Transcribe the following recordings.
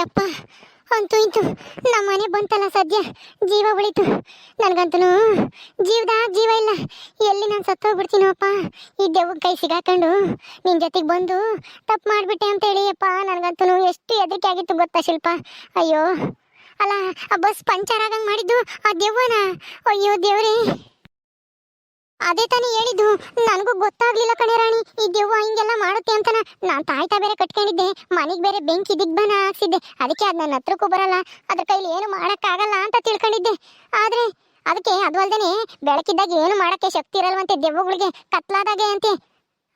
ಯಪ್ಪ, ಅಂತೂ ಇಂತು ನಮ್ಮ ಮನೆ ಬಂತಲ್ಲ ಸದ್ಯ? ಜೀವ ಉಳಿತು. ನನಗಂತೂ ಜೀವದ ಜೀವ ಇಲ್ಲ. ಎಲ್ಲಿ ನಾನು ಸತ್ತೋಗ್ಬಿಡ್ತೀನೋ ಅಪ್ಪ ಈ ದೆವ್ವ ಕೈ ಸಿಗಾಕೊಂಡು ನಿನ್ನ ಜೊತೆಗೆ ಬಂದು ತಪ್ಪು ಮಾಡಿಬಿಟ್ಟೆ ಅಂತ ಹೇಳಿ ಅಪ್ಪ ನನಗಂತೂ ಎಷ್ಟು ಹೆದರಿಕೆ ಆಗಿತ್ತು ಗೊತ್ತಾ ಶಿಲ್ಪ? ಅಯ್ಯೋ, ಅಲ್ಲ, ಆ ಬಸ್ ಪಂಚರ್ ಆಗಂಗೆ ಮಾಡಿದ್ದು ಆ ದೆವ್ವನ? ಅಯ್ಯೋ ದೇವ್ರೇ. ಅದೇ ತಾನೇ ಹೇಳಿದ್ದು. ನನಗೂ ಗೊತ್ತಾಗ್ಲಿಲ್ಲ ಕಣೆ ರಾಣಿ. ಈ ದೆವ್ವ ಹಿಂಗೆಲ್ಲ ಮಾಡುತ್ತೆ ಅಂತನ. ನಾನು ತಾಯ್ತಾ ಬೇರೆ ಕಟ್ಕೊಂಡಿದ್ದೆ. ಮನೆಗೆ ಬೇರೆ ಬೆಂಕಿ ದಿಗ್ಬನ ಹಾಕ್ಸಿದ್ದೆ ಅದಕ್ಕೆ ಅದು ನನ್ನ ಹತ್ರಕ್ಕೂ ಬರಲ್ಲ. ಅದ್ರ ಕೈಲಿ ಏನು ಮಾಡೋಕ್ಕಾಗಲ್ಲ ಅಂತ ತಿಳ್ಕೊಂಡಿದ್ದೆ. ಆದರೆ ಅದಕ್ಕೆ ಅದು ಅಲ್ದೇನೆ ಬೆಳಕಿದ್ದಾಗ ಏನು ಮಾಡೋಕ್ಕೆ ಶಕ್ತಿ ಇರಲ್ವಂತೆ ದೆವ್ವಗಳಿಗೆ? ಕತ್ಲಾದಾಗೆ ಅಂತೆ.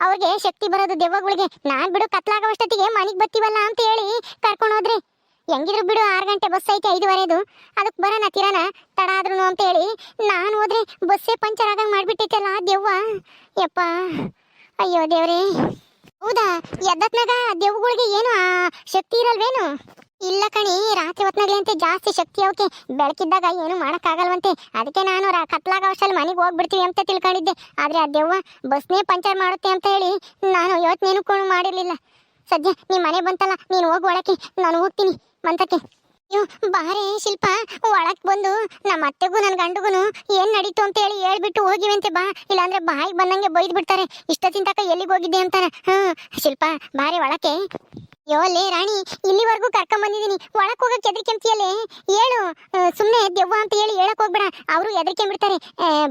ಅವ್ರಿಗೆ ಶಕ್ತಿ ಬರೋದು ದೆವ್ವಗಳಿಗೆ. ನಾನು ಬಿಡು ಕತ್ಲಾಗವಷ್ಟೊತ್ತಿಗೆ ಮನೆಗೆ ಬತ್ತೀವಲ್ಲ ಅಂತ ಹೇಳಿ ಕರ್ಕೊಂಡು ಹೋದ್ರೆ. ಹೆಂಗಿದ್ರು ಬಿಡು, ಆರು ಗಂಟೆ ಬಸ್ ಐತೆ, ಐದುವರೆದು. ಅದಕ್ಕೆ ಬರೋಣ ತಿರಣ ತಡ ಆದ್ರೂ ಅಂತ ಹೇಳಿ ನಾನು ಹೋದ್ರೆ ಬಸ್ಸೇ ಪಂಚರ್ ಆಗಂಗ್ ಮಾಡಿಬಿಟ್ಟೈತಲ್ಲ ದೆವ್ವ. ಯಪ್ಪ. ಅಯ್ಯೋ ದೇವ್ರೇ. ಹೌದಾ? ಎದ್ದತ್ನಾಗ ದೆವ್ವಗಳಿಗೆ ಏನು ಶಕ್ತಿ ಇರಲ್ವೇನು? ಇಲ್ಲ ಕಣಿ, ರಾತ್ರಿ ಹೊತ್ನಾಗ್ಲಿ ಅಂತ ಜಾಸ್ತಿ ಶಕ್ತಿ ಅವಕ್ಕೆ ಬೆಳಕಿದ್ದಾಗ ಏನು ಮಾಡೋಕ್ಕಾಗಲ್ವಂತೆ. ಅದಕ್ಕೆ ನಾನು ರಾ, ಕತ್ಲಾಗ ಮನೆಗೆ ಹೋಗ್ಬಿಡ್ತೀವಿ ಅಂತ ತಿಳ್ಕೊಂಡಿದ್ದೆ. ಆದ್ರೆ ಆ ದೆವ್ವ ಬಸ್ನೇ ಪಂಚರ್ ಮಾಡುತ್ತೆ ಅಂತ ಹೇಳಿ ನಾನು ಯೋಚನೆನೂ ಕೂಡ ಮಾಡಿರ್ಲಿಲ್ಲ. ಸದ್ಯ ನೀ ಮನೆ ಬಂತಲ್ಲ, ನೀನು ಹೋಗಿ ಒಳಕ್ಕೆ, ನಾನು ಹೋಗ್ತೀನಿ. ಮಂತಕ್ಕೆ ಅಯ್ಯೋ ಬಾರೇ ಶಿಲ್ಪ, ಒಳಕ್ ಬಂದು ನಮ್ಮ ಅತ್ತೆಗೂ ನನ್ನ ಗಂಡಗೂ ಏನ್ ನಡೀತು ಅಂತ ಹೇಳಿ ಹೇಳ್ಬಿಟ್ಟು ಹೋಗಿವಂತೆ ಬಾ. ಇಲ್ಲಾಂದ್ರೆ ಬಾಯಿ ಬಂದಂಗೆ ಬೈದ್ ಬಿಡ್ತಾರೆ. ಇಷ್ಟೊತ್ತಿನ ತಿಂತಕ ಎಲ್ಲಿಗೆ ಹೋಗಿದ್ದೆ ಅಂತಾರ ಹ್ಮ್ ಶಿಲ್ಪ, ಬಾರಿ ಒಳಕ್ಕೆ. ಲೇ ರಾಣಿ, ಇಲ್ಲಿವರೆಗೂ ಕರ್ಕೊಂಡ್ ಬಂದಿದ್ದೀನಿ. ಒಳಕ್ ಹೋಗಕ್ ಎದ್ರಿಕೆಂತಿಯಲ್ಲೇ ಹೇಳು ಸುಮ್ಮನೆ ದೆವ್ವ ಅಂತ ಹೇಳಿ ಹೇಳಕ್ ಹೋಗ್ಬೇಡ. ಅವರು ಎದ್ರಿಕೆಂಬಿಡ್ತಾರೆ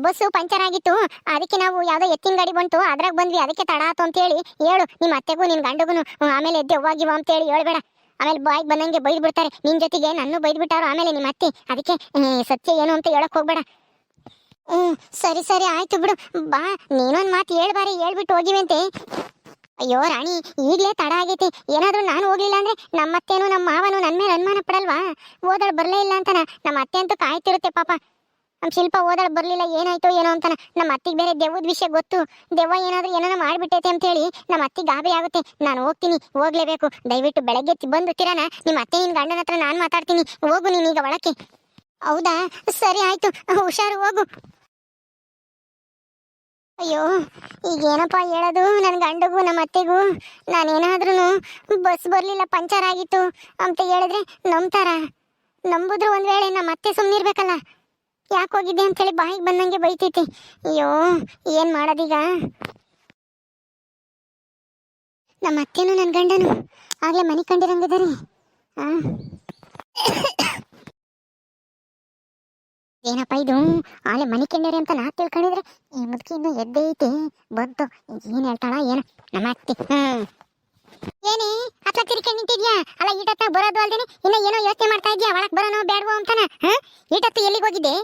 ಬಸ್ಸು ಪಂಚರ್ ಆಗಿತ್ತು. ಅದಕ್ಕೆ ನಾವು ಯಾವ್ದೋ ಎತ್ತಿನ ಗಾಡಿ ಬಂತು. ಅದ್ರಾಗ ಬಂದ್ವಿ. ಅದಕ್ಕೆ ತಡ ಆತು ಅಂತ ಹೇಳಿ ಹೇಳು. ನಿಮ್ಮ ಅತ್ತೆಗೂ ನಿನ್ ಗಂಡಗೂನು, ಆಮೇಲೆ ಆಮೇಲೆ ದೆವ್ವಾಗಿವ ಅಂತ ಹೇಳಿ ಹೇಳ್ಬೇಡ. ಆಮೇಲೆ ಬಾಯಿಗೆ ಬಂದಂಗೆ ಬೈದು ಬಿಡ್ತಾರೆ. ನಿನ್ ಜೊತೆಗೆ ನನ್ನ ಬೈದು ಬಿಟ್ಟಾರು ಆಮೇಲೆ ನಿಮ್ಮ ಅತ್ತೆ. ಅದಕ್ಕೆ ಸತ್ಯ ಏನು ಅಂತ ಹೇಳಕ್ ಹೋಗ್ಬೇಡ. ಹ್ಮ್, ಸರಿ ಸರಿ, ಆಯ್ತು ಬಿಡು. ಬಾ, ನೀನೊಂದು ಮಾತು ಹೇಳ್ಬಾರಿ ಹೇಳ್ಬಿಟ್ಟು ಹೋಗಿವಂತೆ. ಅಯ್ಯೋ, ರಾಣಿ, ಈಗಲೇ ತಡ ಆಗೈತಿ. ಏನಾದರೂ ನಾನು ಹೋಗ್ಲಿಲ್ಲ ಅಂದ್ರೆ ನಮ್ಮ ಅತ್ತೇನು ನಮ್ಮ ಮಾವನು ನನ್ನ ಮೇಲೆ ಅನುಮಾನ ಪಡಲ್ವಾ? ಓದಳು ಬರಲೇ ಇಲ್ಲ ಅಂತನ. ನಮ್ಮ ಅತ್ತೆ ಅಂತೂ ಕಾಯ್ತಿರುತ್ತೆ ಪಾಪ. ನಮ್ಮ ಶಿಲ್ಪ ಓದಳು ಬರಲಿಲ್ಲ, ಏನಾಯ್ತು ಏನೋ ಅಂತಾನೆ. ನಮ್ಮ ಅತ್ತಿಗೆ ಬೇರೆ ದೆವ್ವದ ವಿಷಯ ಗೊತ್ತು. ದೆವ್ವ ಏನಾದ್ರೂ ಏನೋ ಮಾಡಿಬಿಟ್ಟೈತೆ ಅಂತ ಹೇಳಿ ನಮ್ಮ ಅತ್ತಿಗೆ ಗಾಬರಿ ಆಗುತ್ತೆ. ನಾನು ಹೋಗ್ತೀನಿ, ಹೋಗ್ಲೇಬೇಕು. ದಯವಿಟ್ಟು ಬೆಳಗ್ಗೆ ಬಂದು ತಿರನ ನಿಮ್ಮ ಅತ್ತೆ ನಿನ್ ಗಂಡನ ಹತ್ರ ನಾನು ಮಾತಾಡ್ತೀನಿ. ಹೋಗು ನೀನೀಗ ಒಳಕ್ಕೆ. ಹೌದಾ? ಸರಿ ಆಯ್ತು, ಹುಷಾರು ಹೋಗು. ಅಯ್ಯೋ ಈಗ ಏನಪ್ಪ ಹೇಳೋದು? ನನ್ನ ಗಂಡಗೂ ನಮ್ಮ ಅತ್ತೆಗೂ. ನಾನೇನಾದ್ರೂ ಬಸ್ ಬರಲಿಲ್ಲ, ಪಂಚರ್ ಆಗಿತ್ತು. ಅಂತ ಹೇಳಿದ್ರೆ ನಂಬ್ತಾರ? ನಂಬುದ್ರು ಒಂದ್ ವೇಳೆ ನಮ್ಮ ಅತ್ತೆ ಸುಮ್ಮನಿರ್ಬೇಕಲ್ಲ ಯಾಕೆ ಹೋಗಿದ್ದೆ ಅಂತೇಳಿ ಬಾಯಿಗೆ ಬಂದಂಗೆ ಬೈತೈತಿ ಅಯ್ಯೋ, ಏನ್ ಮಾಡೋದೀಗ? ನಮ್ಮ ಅತ್ತೆನೂ ನನ್ನ ಗಂಡನು. ಆಗ್ಲೇ ಮನೆ ಕಂಡಿರಂಗಿದ್ದಾರೆ ಏನಪ್ಪ ಇದು? ಆಲೆ ಮನೆ ಕಂಡ್ಯಾರೆ ಅಂತ ನಾ ತಿಳ್ಕೊಂಡಿದ್ರೆ ಈ ಮುದುಕಿ ಇನ್ನು ಎದ್ದೆ ಐತಿ. ಬಂತು. ಏನ್ ಹೇಳ್ತಾಳ ಏನ. ನಮ್ಮ ಅತ್ತೆ. ಹ್ಮ್. ಏನೇ ಅತ್ತ ತಿರ್ಕೊಂಡು ನಿಂತಿದ್ಯಾ? ಅಲ್ಲ ಈಟತ್ತ ಬರೋದು ಅಲ್ದೇನೆ ಇನ್ನ ಏನೋ ಯೋಚನೆ ಮಾಡ್ತಾ ಇದ್ಯಾ? ಒಳಕ್ ಬರೋನೋ ಬೇಡವೋ ಅಂತಾನ? ಹ? ಈಟತ್ತು ಎಲ್ಲಿಗೆ ಹೋಗಿದ್ದೆ?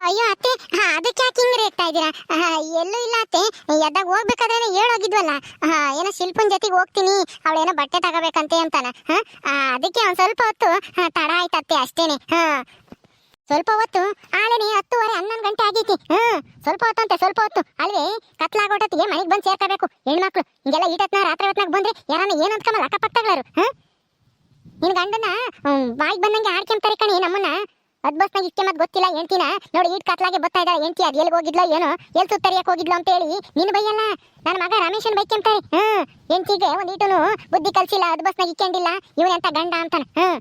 ಅಯ್ಯೋ ಅತ್ತೆ ಅದಕ್ಕೆ ಯಾಕೆ ಹಿಂಗ್ ರೇಗ್ತಾ ಇದ್ದೀರಾ? ಎಲ್ಲೂ ಇಲ್ಲ ಅತ್ತೆ. ಎದ್ದಾಗ ಹೋಗ್ಬೇಕಾದ್ರೆ ಹೇಳೋಗಿದ್ವಲ್ಲ ಏನೋ ಶಿಲ್ಪನ್ ಜೊತೆಗೆ ಹೋಗ್ತೀನಿ, ಅವಳೇನೋ ಬಟ್ಟೆ ತಗೋಬೇಕಂತೆ ಅಂತಾನ. ಅದಕ್ಕೆ ಒಂದ್ ಸ್ವಲ್ಪ ಹೊತ್ತು ತಡ ಆಯ್ತತ್ತೆ ಅಷ್ಟೇನೆ. ಹಾ. ಸ್ವಲ್ಪ ಹೊತ್ತು, ಆಳೆನೆ ಹತ್ತುವರೆ, ಹನ್ನೊಂದು ಗಂಟೆ ಆಗೈತಿ. ಹ್ಮ್ ಸ್ವಲ್ಪ ಹೊತ್ತು ಅಂತೆ, ಸ್ವಲ್ಪ ಹೊತ್ತು. ಅಲ್ವೇ, ಕತ್ಲಾಗೋಟತ್ತಿಗೆ ಮನೆಗೆ ಬಂದು ಸೇರ್ಕೋಬೇಕು. ಹೆಣ್ಮಕ್ಳು, ಹಿಂಗೆಲ್ಲ ಈಟತ್ನ ರಾತ್ರಿ ಹೊತ್ನಾಗ ಬಂದ್ರೆ ಯಾರನ್ನ ಏನ್ ಅಕ್ಕಪಕ್ಕಗಳರು ನಿನ್ ಗಂಡನ ಬಾಯಿಗೆ ಬಂದಂಗೆ ಆಡ್ಕೊಂತಾರೆ ಕಣಿ ನಮ್ಮನ್ನ. ಅದ್ ಬಸ್ನಾಗ ಇಷ್ಟೇ ಮತ್ತೆ ಗೊತ್ತಿಲ್ಲ ಎಂಟಿನ ನೋಡಿ, ಈಟ್ ಕತ್ಲಾಗೆ ಬರ್ತಾ ಇದ್ದಾಳೆ ಎಂಟಿ ಅದ್ ಎಲ್ಲಿ ಹೋಗಿದ್ಲೋ ಏನೋ? ಎಲ್ ಸುತ್ತರಿಯಕ್ಕೆ ಹೋಗಿದ್ಲು ಅಂತ ಹೇಳಿ ನಿನ್ನ ಬೈಯಲ್ಲ? ನನ್ನ ಮಗ ರಮೇಶನ್ ಬೈಕೆಂತಾರೆ ಹ್ಮ್. ಎಂಟಿಗೆ ಒಂದ್ ಈಟನು ಬುದ್ಧಿ ಕಲ್ಸಿಲ್ಲ, ಅದ್ ಬಸ್ನಾಗ ಇಕ್ಕೊಂಡಿಲ್ಲ ಇವನೆಂತ ಗಂಡ ಅಂತಾನೆ? ಹ್ಮ್.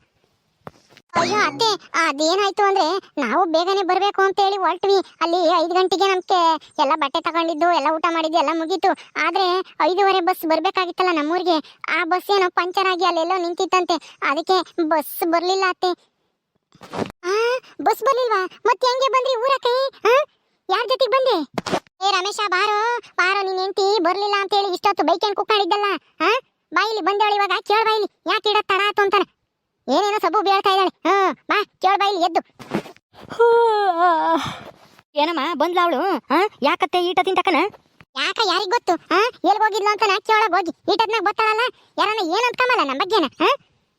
ಅಯ್ಯೋ, ಅತ್ತೆ, ಅದೇನಾಯ್ತು ಅಂದ್ರೆ ನಾವು ಬೇಗನೆ ಬರ್ಬೇಕು ಅಂತ ಹೇಳಿ ಹೊರಟ್ವಿ. ಅಲ್ಲಿ ಐದು ಗಂಟೆಗೆ ನಮ್ಗೆ ಎಲ್ಲ ಬಟ್ಟೆ ತಗೊಂಡಿದ್ದು, ಎಲ್ಲ ಊಟ ಮಾಡಿದ್ದು, ಎಲ್ಲ ಮುಗೀತು. ಆದ್ರೆ ಐದೂವರೆ ಬಸ್ ಬರ್ಬೇಕಾಗಿತ್ತಲ್ಲ ನಮ್ಮೂರಿಗೆ. ಆ ಬಸ್ ಏನೋ ಪಂಚರ್ ಆಗಿ ಅಲ್ಲೆಲ್ಲೋ ನಿಂತಿತ್ತಂತೆ. ಅದಕ್ಕೆ ಬಸ್ ಬರ್ಲಿಲ್ಲ ಅತ್ತೆ. ಬಸ್ ಬರ್ಲಿಲ್ವಾ? ಮತ್ತೆ ಹೆಂಗೆ ಬಂದ್ರಿ ಊರಕ್ಕೆ? ಯಾರ ಜೊತೆಗೆ ಬಂದೆ ಏ ರಮೇಶ ಬಾರೋ ಬಾರೋ ನೀನ್ ಹೆಂಡತಿ ಬರ್ಲಿಲ್ಲ ಅಂತ ಹೇಳಿ ಇಷ್ಟೊತ್ತು ಬೈಕೇನ್ ಕುಕ್ಕಾಡಿದ್ದಲ್ಲ ಹಾ ಬಾಯಿಲಿ ಬಂದವಳು ಇವಾಗ ಕೇಳ ಬಾಯಿಲಿ ಯಾಕೆ ಇಡ ತಡ ಆತು ಅಂತಾನೆ. ಏನೇನೋ ಸಬ್ಬು ಬೇಳ್ತಾ ಇದ್ದಾಳೆ. ಹಾ ಬಾ ಕೇಳ ಬಾಯಿಲಿ ಎದ್ದು. ಏನಮ್ಮ ಬಂದ್ಲ ಅವಳು? ಹಾ ಯಾಕತ್ತೆ ಈಟ ತಿಂತಕನ ಯಾಕ ಯಾರಿಗ್ ಗೊತ್ತು? ಹಾ ಎಲ್ಲಿ ಹೋಗಿದ್ಲು ಅಂತ ನಾಚಿ ಒಳಗ್ ಹೋಗಿ. ಈಟದ್ನಾಗ ಗೊತ್ತಾಳಲ್ಲ ಯಾರನ್ನ ಏನಂತ ಕಮಲ್ಲ ನಮ್ಮ ಬಗ್ಗೆನ ಹಾ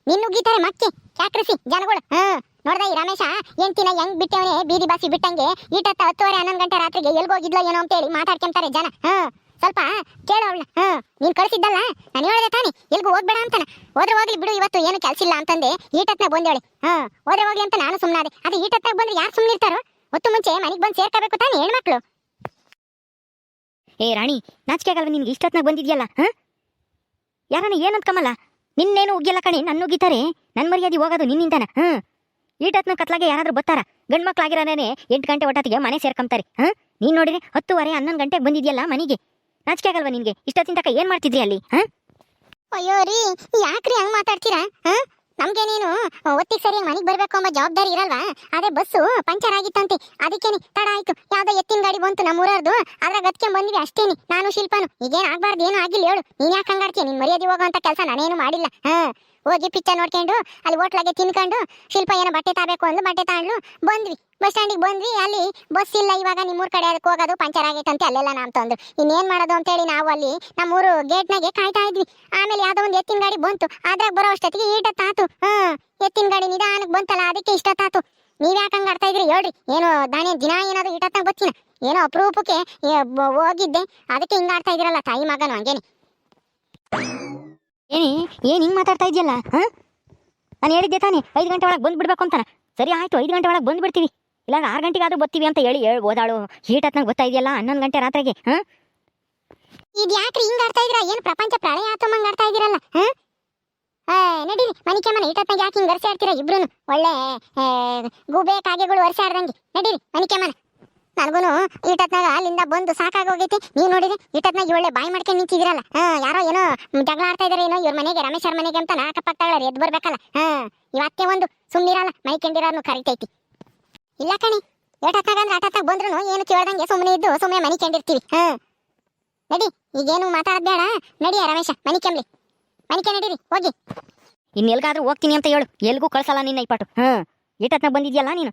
ನಿನ್ನ ಮಕ್ಕಿ ಮಕ್ಕೆ ಕ್ಯಾಕ್ರಿಸಿ ಜನಗಳು ಹಾ ನೋಡ್ದ ಈ ರಮೇಶ ಎಂತಿನ ಹೆಂಗ್ ಬಿಟ್ಟವನೆ? ಬೀದಿ ಬಾಸಿ ಬಿಟ್ಟಂಗೆ ಈಟತ್ತ ಹತ್ತುವರೆ, ಹನ್ನೊಂದು ಗಂಟೆ ರಾತ್ರಿಗೆ ಎಲ್ಲಿ ಹೋಗಿದ್ಲೋ ಏನೋ ಅಂತೇಳಿ ಮಾತಾಡ್ಕೊಂತಾರೆ ಜನ. ಹಾ, ಸ್ವಲ್ಪ ಕೇಳು ಅವಳ ಹಾ, ನೀನ್ ಕಳಿಸಿದ್ದಲ್ಲ? ನಾನು ಹೇಳಿದೆ ತಾನೆ, ಎಲ್ಗೂ ಹೋಗ್ಬೇಡ ಅಂತಾನ. ಹೋದ್ರೆ ಹೋಗ್ಲಿ ಬಿಡು, ಇವತ್ತು ಏನು ಕೆಲಸ ಇಲ್ಲ ಅಂತಂದೆ. ಈಟತ್ನ ಬಂದೇಳಿ. ಹಾ, ಹೋದ್ರೆ ಹೋಗ್ಲಿ ಅಂತ ನಾನು ಸುಮ್ಮನಾದೆ ಅದು ಈಟತ್ತಾಗ ಬಂದ್ರೆ ಯಾರು ಸುಮ್ಮನಿರ್ತಾರೋ ಹೊತ್ತು ಮುಂಚೆ ಮನೆಗೆ ಬಂದು ಸೇರ್ಕೋಬೇಕು ತಾನೆ ಹೆಣ್ಮಕ್ಳು. ಏ, ರಾಣಿ ನಾಚಿಕೆ ಆಗಲ್ವ ನಿನ್ಗೆ ಇಷ್ಟೊತ್ನಾಗ ಬಂದಿದ್ಯಲ್ಲ, ಹಾ? ಯಾರನ್ನ ಏನಂತ ಕಮಲ್ಲ ನಿನ್ನೇನು ಉಗ್ಗಿಲ್ಲ ಕಣಿ ನನ್ನ ಉಗಿತಾರೆ ನನ್ನ ಮರ್ಯಾದೆ ಹೋಗೋದು ನಿನ್ನಿಂದನ ಹ್ಞೂ ಈಟತ್ನ ಕತ್ಲಾಗೆ ಯಾರಾದ್ರೂ ಬರ್ತಾರ? ಗಂಡ್ ಮಕ್ಳಾಗಿರೋನೇ ಎಂಟು ಗಂಟೆ ಒಟ್ಟತ್ತಿಗೆ ಮನೆ ಸೇರ್ಕೊಂತಾರೆ ಹಾಂ? ನೀನ್ ನೋಡಿರಿ ಹತ್ತುವರೆ, ಹನ್ನೊಂದು ಗಂಟೆಗೆ ಬಂದಿದ್ಯಲ್ಲ ಮನೆಗೆ? ನಾಚಿಕೆ ಆಗಲ್ವಾ ನಿನಗೆ? ಇಷ್ಟೊತ್ತಿನ ಏನ್ ಏನು ಮಾಡ್ತಿದ್ರಿ ಅಲ್ಲಿ? ಹಾಂ? ಅಯ್ಯೋ ರೀ, ಯಾಕ್ರಿ ಹಂಗ್ ಮಾತಾಡ್ತೀರಾ? ಹಾ? ನಮ್ಗೆ ನೀನು ಒತ್ತಿಗೆ ಸರಿ ಮನೆಗೆ ಬರ್ಬೇಕು ಅಂಬ ಜವಾಬ್ದಾರಿ ಇರಲ್ವಾ? ಅದೇ ಬಸ್ಸು ಪಂಚರ್ ಆಗಿತ್ತಂತೆ. ಅದಕ್ಕೇನೆ ತಡ ಆಯ್ತು. ಯಾವ್ದೋ ಎತ್ತಿನ ಗಾಡಿ ಬಂತು ನಮ್ಮೂರದು ಅದ್ರಾಗ ಅದಕ್ಕೆ ಬಂದ್ವಿ ಅಷ್ಟೇನಿ. ನಾನು ಶಿಲ್ಪನು. ಈಗೇನ್ ಆಗ್ಬಾರ್ದು, ಏನು ಆಗಿಲ್ಲ ಹೇಳು. ನೀನ್ ಯಾಕೆ ಹಂಗಾಡ್ತೀಯ? ನಿನ್ ಮರ್ಯಾದೆ ಹೋಗುವಂತ ಕೆಲಸ ನಾನೇನು ಮಾಡಿಲ್ಲ. ಹಾ? ಹೋಗಿ ಪಿಕ್ಚರ್ ನೋಡ್ಕೊಂಡು, ಅಲ್ಲಿ ಹೋಟ್ಲಾಗೆ ತಿನ್ಕೊಂಡು, ಶಿಲ್ಪ ಏನೋ ಬಟ್ಟೆ ತಾಬೇಕು ಅಂದು ಬಟ್ಟೆ ತಾಂಡ್ಲು ಬಂದ್ವಿ. ಬಸ್ ಸ್ಟ್ಯಾಂಡಿಗೆ ಬಂದ್ವಿ, ಅಲ್ಲಿ ಬಸ್ ಇಲ್ಲ, ಇವಾಗ ನಿಮ್ಮೂರ ಕಡೆ ಅದಕ್ಕೆ ಹೋಗೋದು, ಪಂಚರ್ ಆಗೈತಂತೆ ಅಲ್ಲೆಲ್ಲ ನಾವು ತಂದು. ಇನ್ನೇನ್ ಮಾಡೋದು ಅಂತೇಳಿ ನಾವು ಅಲ್ಲಿ ನಮ್ಮೂರು ಗೇಟ್ನಾಗೆ ಕಾಯ್ತಾ ಇದ್ವಿ. ಆಮೇಲೆ ಯಾವುದೋ ಒಂದು ಎತ್ತಿನ ಗಾಡಿ ಬಂತು. ಅದ್ರಾಗ ಬರೋ ಅಷ್ಟೊತ್ತಿಗೆ ತಾತು. ಹಾ, ಎತ್ತಿನ ಗಾಡಿ ನಿಧಾನಕ್ಕೆ ಬಂತಲ್ಲ, ಅದಕ್ಕೆ ಇಷ್ಟತ್ತಾತು ನೀವ್ ಯಾಕೆ ಹಂಗ ಆಡ್ತಾ ಇದ್ರಿ ಹೇಳ್ರಿ. ಏನು ದಾನಿ ದಿನ ಏನಾದ್ರು ಇಟ್ಟತ್ತಂಗ ಗೊತ್ತಿನ ಏನೋ ಅಪರೂಪಕ್ಕೆ ಹೋಗಿದ್ದೆ. ಅದಕ್ಕೆ ಹಿಂಗೆ ಆಡ್ತಾ ಇದ್ರಲ್ಲ ತಾಯಿ ಮಗನು ಹಂಗೇನಿ. ಏನಿ? ಏನು ಹಿಂಗೆ ಮಾತಾಡ್ತಾ ಇದೆಯಲ್ಲ ಹಾಂ? ನಾನು ಹೇಳಿದ್ದೆ ತಾನೇ, ಐದು ಗಂಟೆ ಒಳಗೆ ಬಂದ್ಬಿಡ್ಬೇಕು ಅಂತಾನೆ. ಸರಿ ಆಯಿತು, ಐದು ಗಂಟೆ ಒಳಗೆ ಬಂದ್ಬಿಡ್ತೀವಿ. ಇಲ್ಲ ಆರು ಗಂಟೆಗೆ ಆದ್ರೂ ಬರ್ತೀವಿ ಅಂತ ಹೇಳಿ ಹೇಳಿ ಓದಾಳು. ಹೀಟ್ ಗೊತ್ತಾ ಇದೆಯಲ್ಲ, ಹನ್ನೊಂದು ಗಂಟೆ ರಾತ್ರಿಗೆ, ಹಾಂ? ಇದು ಯಾಕ್ರಿ ಹಿಂಗ್ ಆಡ್ತಾ ಇದ್ರ ಏನ್ ಪ್ರಪಂಚ ಪ್ರಳಯ ಆತಮಂಗ ಆಡ್ತಾ ಇದೀರಲ್ಲ ಹಾ? ನಡೀರಿ ಮನೆ ಇಟ್ಟತ್ನಾಗ ಯಾಕೆ ಹಿಂಗೆ ವರ್ಷ ಆಡ್ತೀರಾ ಇಬ್ರು ಒಳ್ಳೆ ಗೂಬೆ ಕಾಗೆಗಳು ವರ್ಷ ಆಡ್ದಂಗೆ. ನಡೀರಿ ಮನೆ. ನನಗೂನು ಈಟತ್ನಾಗ ಅಲ್ಲಿಂದ ಬಂದು ಸಾಕಾಗೋಗೈತಿ ನೀವು ನೋಡಿದ್ರೆ ಈಟತ್ನಾಗ ಒಳ್ಳೆ ಬಾಯಿ ಮಾಡ್ಕೊಂಡು ನಿಂತಿದಿರಲ್ಲ. ಹಾ, ಯಾರೋ ಏನೋ ಜಗಳ ಆಡ್ತಾ ಇದಾರೆ ಏನೋ, ಇವ್ರ ಮನೆಗೆ ರಮೇಶ್ ಅವ್ರ ಮನೆಗೆ ಅಂತ ನಾಲ್ಕಪ್ಪತ್ತಾಳ ಎದ್ದು ಬರ್ಬೇಕಲ್ಲ. ಹಾ, ಇವತ್ತೆ ಒಂದು ಸುಮ್ಮನಿರಲ್ಲ ಮೈ ಕಂಡಿರೋನು ಕರಿತೈತಿ. ಇಲ್ಲ ಕಣಿ, ಏಟತ್ನಾಗ ಅಂದ್ರೆ ಆಟತ್ನಾಗ ಬಂದ್ರು ಏನು ಕೇಳ್ದಂಗೆ ಸುಮ್ಮನೆ ಇದ್ದು ಸುಮ್ಮನೆ ಮನಿ ಕಂಡಿರ್ತೀವಿ. ಹಾ. ನಡಿ, ಈಗೇನು ಮಾತಾಡೋದು ಬೇಡ. ನಡಿಯ ರಮೇಶ, ಮನಿ ಕೆಮ್ಲಿ. ಮನಿಕೆ ನಡೀರಿ, ಹೋಗಿ. ಇನ್ನು ಎಲ್ಗಾದ್ರೂ ಹೋಗ್ತೀನಿ ಅಂತ ಹೇಳು. ಎಲ್ಗೂ ಕಳ್ಸಲ್ಲ ನಿನ್ನ ಈ ಪಾಟು ಹಾಂ, ಈಟತ್ನಾಗ ಬಂದಿದ್ಯಲ್ಲ ನೀನು?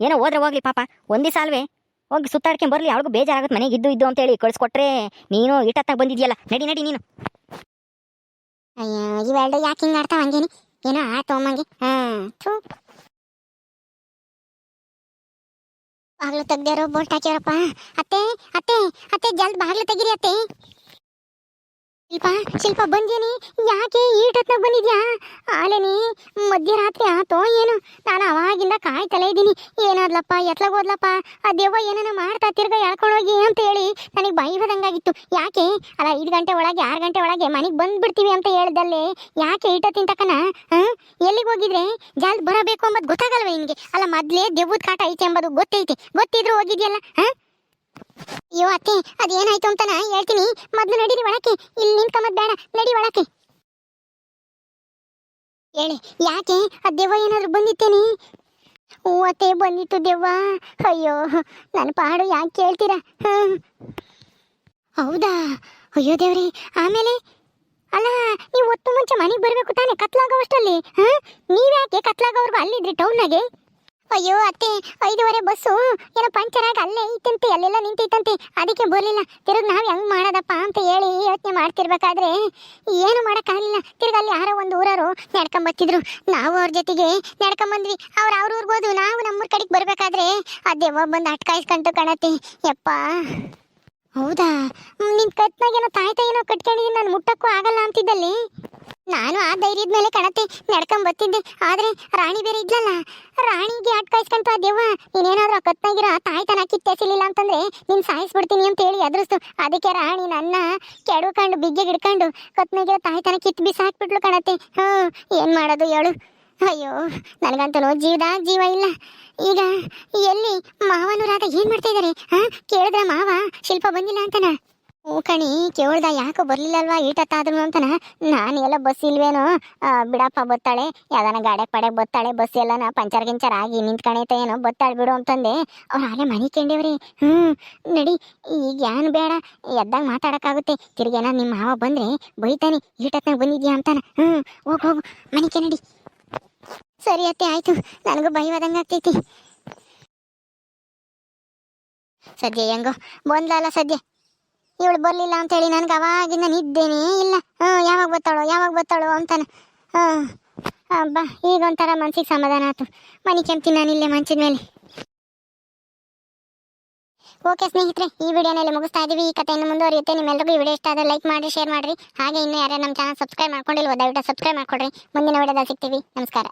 ಏನೋ ಹೋದ್ರೆ ಹೋಗ್ಲಿ ಪಾಪ. ಒಂದೇ ಸಾಲ್ವೇ. ಹೋಗಿ ಸುತ್ತಾಡ್ಕೊಂಡು ಬರಲಿ. ಅವ್ಳಿಗೂ ಬೇಜಾರಾಗುತ್ತೆ. ಮನೆಗೆ ಇದ್ದು ಇದ್ದು ಅಂತೇಳಿ ಕಳಿಸ್ಕೊಟ್ರೆ ನೀನು ಇಟ್ಟತ್ತಾಗ ಬಂದಿದ್ಯಲ್ಲ. ನಡಿ ನಡಿ ನೀನು. ಅಯ್ಯೋ ಇವೆರಡು ಯಾಕೆ ಹಿಂಗೆ ಆಡ್ತಾವ ಹಂಗೇನಿ? ಏನೋ ಆತು ಅಮ್ಮಂಗೆ. ಹಾ ಬಾಗ್ಲು ತೆಗ್ದಿರೋ ಬೋಲ್ಟ್ ಹಾಕ್ಯಾರಪ್ಪ. ಅತ್ತೆ ಅತ್ತೆ ಅತ್ತೆ, ಜಲ್ದ್ ಬಾಗ್ಲು ತೆಗಿರಿ ಅತ್ತೆ. ಶಿಲ್ಪ ಶಿಲ್ಪ ಬಂದೇನಿ ಯಾಕೆ ಈಟತ್ನಾಗ ಬಂದಿದ್ಯಾ? ಆಲೇನಿ, ಮಧ್ಯರಾತ್ರಿ ಆತೋ ಏನು? ನಾನು ಅವಾಗಿಂದ ಕಾಯ್ತಲೇ ಇದ್ದೀನಿ. ಏನಾದ್ಲಪ್ಪ, ಎತ್ಲಾಗ ಹೋದ್ಲಪ್ಪ? ಆ ದೆವ್ವ ಏನೇನೋ ಮಾಡ್ತಾ ತಿರ್ಗ ಎಳ್ಕೊಂಡೋಗಿ ಅಂತ ಹೇಳಿ ನನಗೆ ಬಾಯಿ ಬದಂಗಾಗಿತ್ತು ಯಾಕೆ? ಅಲ್ಲ, ಐದು ಗಂಟೆ ಒಳಗೆ, ಆರು ಗಂಟೆ ಒಳಗೆ ಮನೆಗೆ ಬಂದ್ಬಿಡ್ತೀವಿ ಅಂತ ಹೇಳ್ದಲ್ಲೇ. ಯಾಕೆ ಈಟ ತಿಂತಕನ ಎಲ್ಲಿಗೆ ಹೋಗಿದ್ರೆ? ಜಾಲ್ ಬರಬೇಕು ಅಂಬದು ಗೊತ್ತಾಗಲ್ವ ನಿನಗೆ? ಅಲ್ಲ, ಮೊದ್ಲೇ ದೆವ್ವದ ಕಾಟ ಐತೆ ಎಂಬುದು ಗೊತ್ತೈತೆ. ಗೊತ್ತಿದ್ರು ಹೋಗಿದ್ಯಲ್ಲ? ಹಾ? ಅಯ್ಯೋ ಅತ್ತೆ, ಅದೇನಾಯ್ತು ಅಂತಾನ? ಹೇಳ್ತೀನಿ. ಮೊದ್ಲು ನಡೀರಿ ಒಳಕ್ಕೆ. ಇಲ್ಲಿ ನಿಂತ್ಕೊಂಬದ್ ಬೇಡ, ನಡಿ ಒಳಕ್ಕೆ. ಹೇಳಿ, ಯಾಕೆ? ಆ ದೆವ್ವ ಏನಾದ್ರು ಬಂದಿತ್ತೇನೆ? ಹ್ಞೂ ಅತ್ತೆ, ಬಂದಿತ್ತು ದೆವ್ವ. ಅಯ್ಯೋ, ನನ್ನ ಪಾಡು ಯಾಕೆ ಕೇಳ್ತೀರಾ. ಹೌದಾ? ಅಯ್ಯೋ ದೇವ್ರಿ, ಆಮೇಲೆ? ಅಲ್ಲ, ನೀವು ಒತ್ತು ಮುಂಚೆ ಮನೆಗೆ ಬರಬೇಕು ತಾನೇ ಕತ್ಲಾಗೋವಷ್ಟಲ್ಲಿ? ಹಾ ನೀವ್ಯಾಕೆ ಕತ್ಲಾಗೋವರೆಗೂ ಅಲ್ಲಿದ್ರಿ ಟೌನ್ನಾಗೆ ಅಯ್ಯೋ, ಅತ್ತೆ, ಐದುವರೆ ಬಸ್ಸು. ಏನೋ ಪಂಚರ್ ಆಗಿ ಅಲ್ಲೇ ಇತ್ತಂತೆ, ಅಲ್ಲೆಲ್ಲ ನಿಂತಿತ್ತಂತೆ. ಅದಕ್ಕೆ ಬರಲಿಲ್ಲ. ತಿರುಗಿ ನಾವು ಹೆಂಗ್ ಮಾಡೋದಪ್ಪ ಅಂತ ಹೇಳಿ ಯೋಚನೆ ಮಾಡ್ತಿರ್ಬೇಕಾದ್ರೆ ಏನು ಮಾಡೋಕ್ಕಾಗಲಿಲ್ಲ. ತಿರ್ಗಿ ಅಲ್ಲಿ ಯಾರೋ ಒಂದು ಊರವರು ನಡ್ಕೊಂಬತ್ತಿದ್ರು ನಾವು ಅವ್ರ ಜೊತೆಗೆ ನಡ್ಕೊಂಬಂದ್ವಿ ಅವ್ರು ಅವ್ರ ಊರಿಗೆ ಹೋದ್ವು ನಾವು ನಮ್ಮೂರ ಕಡೆಗೆ ಬರ್ಬೇಕಾದ್ರೆ ಆ ದೆವ್ವ ಬಂದು ಅಟ್ಕಾಯಿಸ್ಕೊಂತು ಕಾಣತ್ತೆ. ಯಪ್ಪ. ಹೌದಾ? ನಿನ್ ಕತ್ನಾಗೇನೋ ತಾಯಿ ಏನೋ ಕಟ್ಕೊಂಡಿದ್ದೀನಿ ನಾನು ಮುಟ್ಟಕ್ಕೂ ಆಗಲ್ಲ ಅಂತಿದ್ದಲ್ಲಿ. ನಾನು ಆ ಧೈರ್ಯದ ಮೇಲೆ ಕಣತೆ ನಡ್ಕೊಂಡ್ ಬರ್ತಿದ್ದೆ. ಆದ್ರೆ ರಾಣಿ ಬೇರೆ ಇದ್ಲಲ್ಲ, ರಾಣಿಗೆ ಅಟ್ಕಾಯಿಸ್ಕೊಂತ ದೆವ್ವ? ನೀನೇನಾದ್ರೂ ಆ ಕತ್ನಾಗಿರೋ ತಾಯ್ತನ ಕಿತ್ತೆಸಿಲಿಲ್ಲ ಅಂತಂದ್ರೆ ನಿನ್ ಸಾಯಿಸ್ಬಿಡ್ತೀನಿ ಅಂತ ಹೇಳಿ ಎದುರಿಸ್ತು. ಅದಕ್ಕೆ ರಾಣಿ ನನ್ನ ಕೆಡ್ಕೊಂಡು ಬಿಗ್ಗೆ ಹಿಡ್ಕೊಂಡು ಕತ್ನಾಗಿರೋ ತಾಯ್ತನ ಕಿತ್ ಬಿಸಾಕ್ಬಿಟ್ಲು ಕಣತೆ ಹ್ಮ್, ಏನ್ ಮಾಡೋದು ಹೇಳು. ಅಯ್ಯೋ, ನನಗಂತೂ ಜೀವದ ಜೀವ ಇಲ್ಲ. ಈಗ ಎಲ್ಲಿ ಮಾವನು ರಾಧ ಏನ್ ಮಾಡ್ತಾ ಇದಾರೆ? ಹಾ ಕೇಳಿದ್ರ ಮಾವ? ಶಿಲ್ಪ ಬಂದಿಲ್ಲ ಅಂತನ? ಓ ಕಣಿ ಕೇಳ್ದ ಯಾಕೋ ಬರ್ಲಿಲ್ಲಲ್ವಾ ಈಟತ್ತಾದ್ರು ಅಂತನ? ನಾನು ಎಲ್ಲ ಬಸ್ ಇಲ್ವೇನೋ? ಬಿಡಪ್ಪ ಬತ್ತಾಳೆ, ಯಾವ್ದಾನ ಗಾಡೆ ಪಡೆ ಬತ್ತಾಳೆ, ಬಸ್ ಎಲ್ಲನ ಪಂಚರ್ ಗಿಂಚರ್ ಆಗಿ ನಿಂತ್ಕಣೈತೆ ಏನೋ ಬತ್ತಾಳೆ ಬಿಡು ಅಂತಂದೆ. ಅವ್ರು ಆಲೆ ಮನೆ ಕೇಂಡೇವ್ರಿ ಹ್ಞೂ ನಡಿ, ಈಗ ಏನು ಬೇಡ, ಎದ್ದಾಗ ಮಾತಾಡೋಕ್ಕಾಗುತ್ತೆ. ತಿರ್ಗೇನ ನಿಮ್ಮ ಮಾವ ಬಂದ್ರೆ ಬೈತಾನೆ, ಈಟತ್ನಾಗ ಬಂದಿದ್ಯಾ ಅಂತಾನ? ಹ್ಞೂ ಹೋಗ್, ಹೋಗು, ಮನೆಗೆ ನಡಿ. ಸರಿ ಅತ್ತೆ, ಆಯ್ತು. ನನಗೂ ಭಯವಾದಂಗೆ ಆಗ್ತೈತಿ. ಸದ್ಯ ಹೆಂಗೋ? ಬಂದ್ಲಲ್ಲ ಸದ್ಯ? ಇವಳು ಬರ್ಲಿಲ್ಲ ಅಂತೇಳಿ ನನಗೆ ಅವಾಗಿಂದ ನಿದ್ದೇನೆ ಇಲ್ಲ. ಹ್ಞೂ ಯಾವಾಗ ಬರ್ತಾಳೋ ಯಾವಾಗ ಬರ್ತಾಳೋ ಅಂತಾನೆ. ಹಾಂ ಅಬ್ಬಾ, ಈಗ ಒಂಥರ ಮನ್ಸಿಗೆ ಸಮಾಧಾನ ಆಯ್ತು ಮನೆ ಕೆಂಪ್ತೀನಿ ನಾನು ಇಲ್ಲೇ ಮಂಚದ ಮೇಲೆ. ಓಕೆ ಸ್ನೇಹಿತರೆ, ಈ ವಿಡಿಯೋನಲ್ಲಿ ಮುಗಿಸ್ತಾ ಇದೀವಿ. ಈ ಕಥೆಯನ್ನು ಮುಂದುವರಿಯುತ್ತೆ. ನಿಮ್ಮೆಲ್ಲರಿಗೂ ಈ ವಿಡಿಯೋ ಇಷ್ಟ ಆದರೆ ಲೈಕ್ ಮಾಡಿ ಶೇರ್ ಮಾಡಿರಿ. ಹಾಗೆ ಇನ್ನೂ ಯಾರು ನಮ್ಮ ಚಾನಲ್ ಸಬ್ಸ್ಕ್ರೈಬ್ ಮಾಡ್ಕೊಂಡಿಲ್ವೋ, ದಯವಿಟ್ಟು ಸಬ್ಸ್ಕ್ರೈಬ್ ಮಾಡ್ಕೊಡ್ರಿ. ಮುಂದಿನ ವಿಡಿಯೋದಲ್ಲಿ ಸಿಗ್ತೀವಿ. ನಮಸ್ಕಾರ.